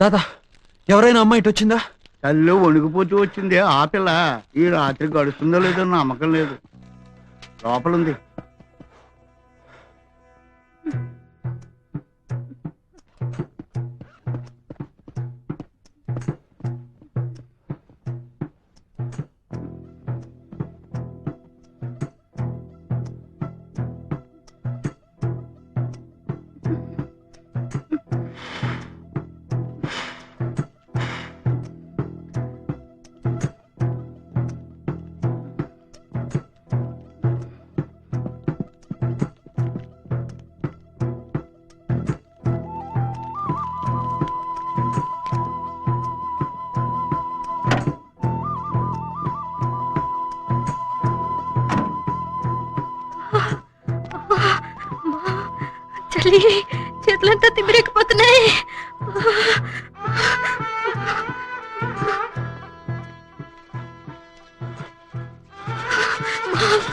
తాత ఎవరైనా అమ్మాయి ఇటు వచ్చిందా? తల్లి వణికిపోతూ వచ్చింది. ఆ పిల్ల ఈ రాత్రి గడుస్తుందో లేదో నమ్మకం లేదు. లోపలుంది. తల్లి చేతులంతా తిమ్మిరెక్కిపోతున్నాయి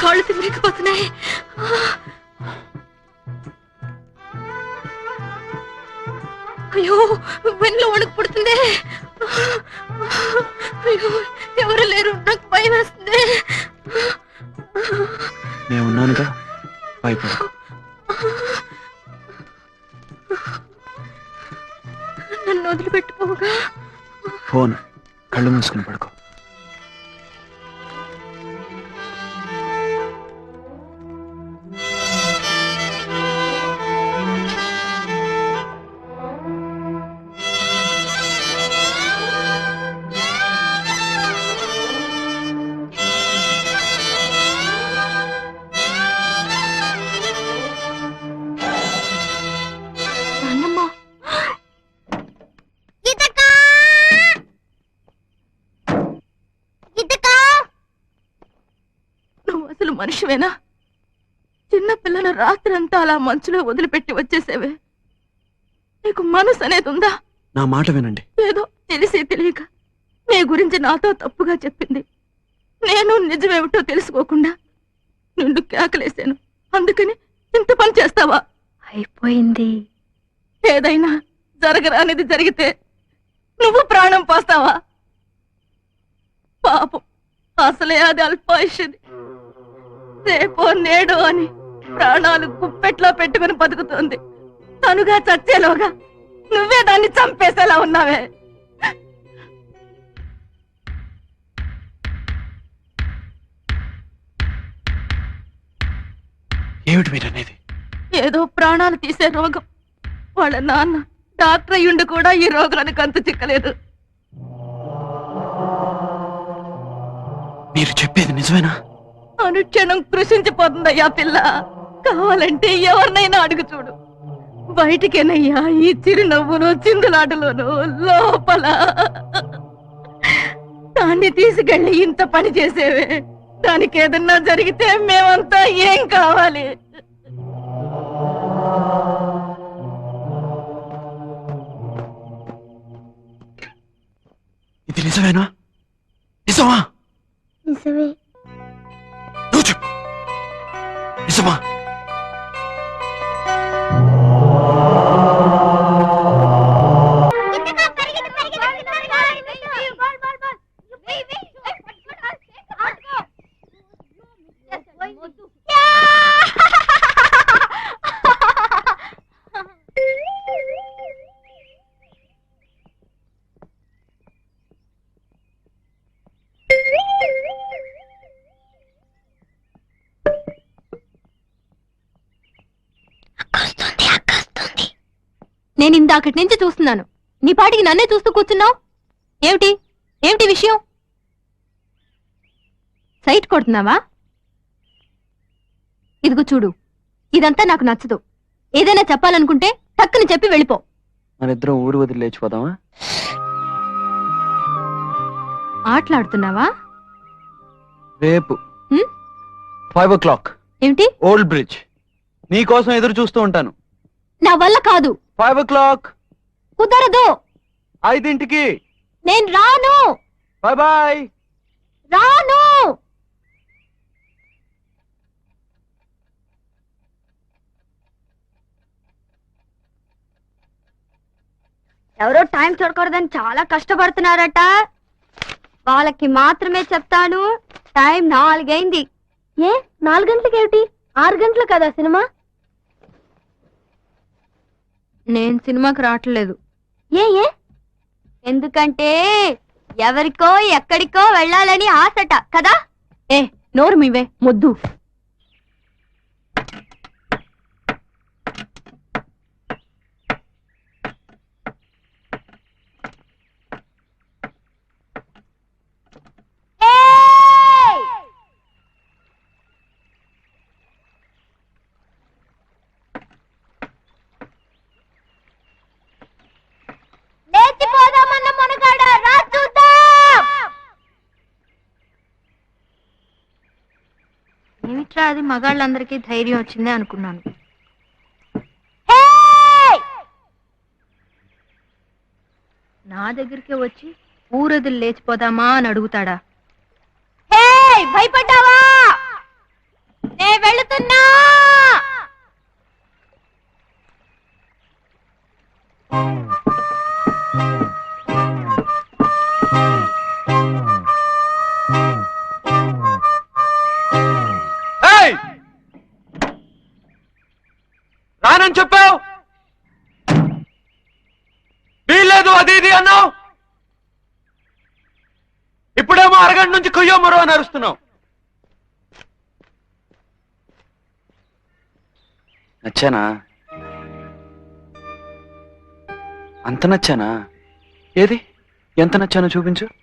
కాళ్ళు తిమ్మిరెక్కిపోతున్నాయి అయ్యో వెన్నులో వణుకు పుడుతుంది. అయ్యో ఎవరు లేరు నాకు భయం వేస్తుంది. నేను ఉన్నానుగా భయపడకు వదిలిపెట్టుకోగా ఫోన్ కళ్ళు మూసుకుని పడుకో. నువ్వు మనిషివేనా? చిన్న పిల్లల రాత్రంతా అలా మంచులో వదిలిపెట్టి వచ్చేసేవే. నీకు మనసు అనేది ఉందా? నా మాట వినండి. ఏదో తెలిసే తెలియక నీ గురించి నాతో తప్పుగా చెప్పింది. నేను నిజమేమిటో తెలుసుకోకుండా నిండు కేకలేశాను. అందుకని ఇంత పని చేస్తావా? అయిపోయింది. ఏదైనా జరగరానిది జరిగితే నువ్వు ప్రాణం పోస్తావా? పాపం. అసలే అది అల్పాయుషది రేపో నేడో అని ప్రాణాలు గుప్పెట్లో పెట్టుకుని బతుకుతోంది. తనుగా చచ్చేలోగా నువ్వే దాన్ని చంపేసేలా ఉన్నావే. ఏమిటి ఏదో ప్రాణాలు తీసే రోగం. వాళ్ళ నాన్న డాక్టర్ అయ్యుండి కూడా ఈ రోగానికి అంతు చిక్కలేదు. మీరు చెప్పేది నిజమేనా? అనుక్షణం కృషించిపోతుందయ్యా పిల్ల. కావాలంటే ఎవరినైనా అడుగు చూడు. బయటికేనయ్యా ఈ చిరునవ్వును చిందులాటలోను లోపల. దాన్ని తీసుకెళ్ళి ఇంత పని చేసేవే. దానికి ఏదన్నా జరిగితే మేమంతా ఏం కావాలి? ఇది నిజమేనా? నిజమా? నిజమే. నిజమా నేను ఇందాకటి నుంచి చూస్తున్నాను. నీ పాటికి నన్నే చూస్తూ కూర్చున్నావు? ఏమిటి? ఏమిటి విషయం? సైట్ కొడుతున్నావా? ఇదిగో చూడు. ఇదంతా నాకు నచ్చదు. ఏదైనా చెప్పాలనుకుంటే టక్కుని చెప్పి వెళ్ళిపో. మన ఇద్దరం ఊరు వదిలి లేచిపోదామా? ఆటలాడుతున్నావా? రేపు. హ్మ్? Five o'clock. ఏమిటి? Old bridge. మీకోసం ఎదురు చూస్తూ ఉంటాను. నా వల్ల కాదు. ఫైవ్ ఓ క్లాక్ కుదరదు. ఐదింటికి. నేను రాను. బాయ్ బాయ్ రాను. ఎవరో టైం చూడకూడదని చాలా కష్టపడుతున్నారట. వాళ్ళకి మాత్రమే చెప్తాను. టైం నాలుగైంది. ఏ నాలుగు గంటలకి ఏమిటి ఆరు గంటలు కదా సినిమా? నేను సినిమాకి రావట్లేదు. ఏ ఏ? ఎందుకంటే ఎవరికో ఎక్కడికో వెళ్ళాలని ఆశట కదా? ఏ నోరు మీవే మొద్దు. ఏమిట్రా అది మగాళ్ళందరికీ ధైర్యం వచ్చిందే అనుకున్నాను. నా దగ్గరికి వచ్చి ఊరదులు లేచిపోదామా అని అడుగుతాడా? భయపడ్డావా? నే వెళుతున్నా! ఏయ్! ఇప్పుడేమో అరగంట నుంచి కొయ్యో మరో అని అరుస్తున్నావు. నచ్చానా? అంత నచ్చానా? ఏది? ఎంత నచ్చానో చూపించు.